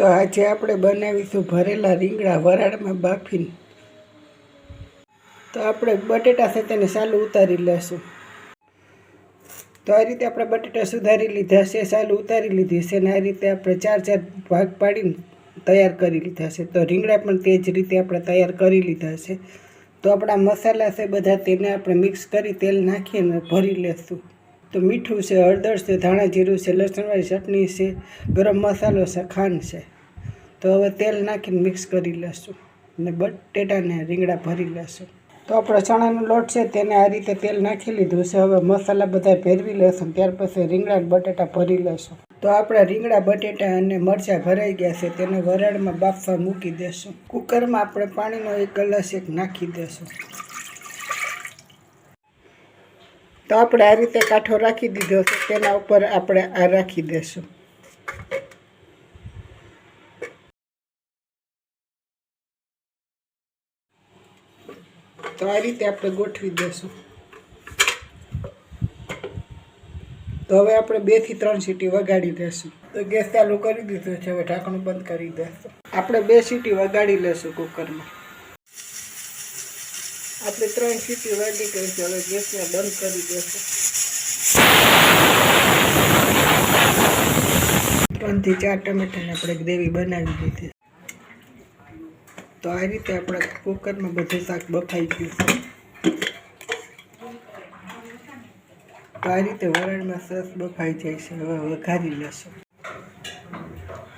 તો આજે આપણે બનાવીશું ભરેલા રીંગણા વરાળમાં બાફીને. તો આપણે બટેટા છે તેને સાલું ઉતારી લેશું. તો આ રીતે આપણે બટેટા સુધારી લીધા છે, સાલું ઉતારી લીધી છે અને આ રીતે આપણે ચાર ચાર ભાગ પાડીને તૈયાર કરી લીધા છે. તો રીંગણા પણ તે જ રીતે આપણે તૈયાર કરી લીધા છે. તો આપણા મસાલા છે બધા તેને આપણે મિક્સ કરી તેલ નાખીને ભરી લેશું. તો મીઠું છે, હળદર છે, ધાણા જીરું છે લસણવાળી ચટણી છે, ગરમ મસાલો છે, ખાંડ છે. તો હવે તેલ નાખીને મિક્સ કરી લઈશું અને બટેટાને રીંગણા ભરી લઈશું તો આપણો ચણાનો લોટ છે તેને આ રીતે તેલ નાખી લીધું છે. હવે મસાલા બધા ભેરવી લઈશું ત્યાર પછી રીંગણા બટેટા ભરી લઈશું તો આપણા રીંગણા, બટેટા અને મરચાં ભરાઈ ગયા છે. તેને વરાળમાં બાફવા મૂકી દેશું. કુકરમાં આપણે પાણીનો એક ગ્લાસ એક નાખી દેશું. તો આપણે આ રીતે કાંઠો રાખી દીધો છે, તેના ઉપર આપણે આ રાખી દેશું. તો આ રીતે આપણે ગોઠવી દેશું. તો હવે આપણે બેથી ત્રણ સીટી વગાડી દેશું. તો ગેસ ચાલુ કરી દીધો છે, હવે ઢાંકણું બંધ કરી દેશું. આપણે બે સીટી વગાડી લેશું કુકરમાં. આપણે ત્રણ સીટી વાગી ગઈ છે, હવે ગેસને બંધ કરી દેશું ત્રણથી ચાર ટમેટાને આપણે ગ્રેવી બનાવી દીધી. તો આ રીતે આપણે કુકરમાં બધું શાક બફાઈ ગયું તો આ રીતે વરાળમાં સરસ બફાઈ જાય છે, હવે વઘારી લેશું.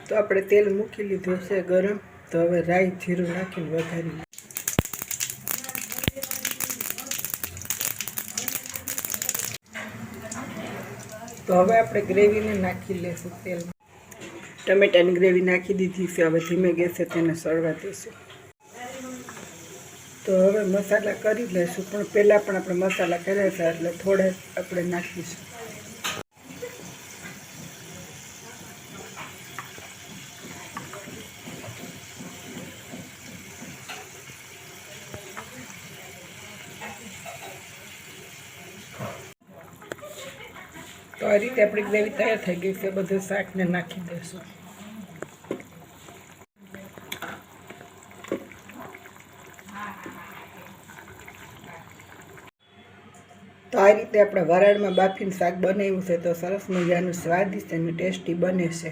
તો આપણે તેલ મૂકી લીધું છે ગરમ, તો હવે રાઈ જીરું નાખીને વઘારી તો હવે આપણે ગ્રેવીને નાખી લેશું તેલમાં. ટમેટાની ગ્રેવી નાખી દીધી છે. હવે ધીમે ગેસે તેને સળવા દઈશું તો હવે મસાલા કરી લઈશું પણ પહેલાં પણ આપણે મસાલા કર્યા છે એટલે થોડા આપણે નાખીશું. તો આ રીતે આપણી ગ્રેવી તૈયાર થઈ ગઈ છે. બધું શાકને નાખી દઈશું તો આ રીતે આપણે વરાળમાં બાફીને શાક બનાવ્યું છે. તો સરસ મજાનું સ્વાદિષ્ટ અને ટેસ્ટી બને છે.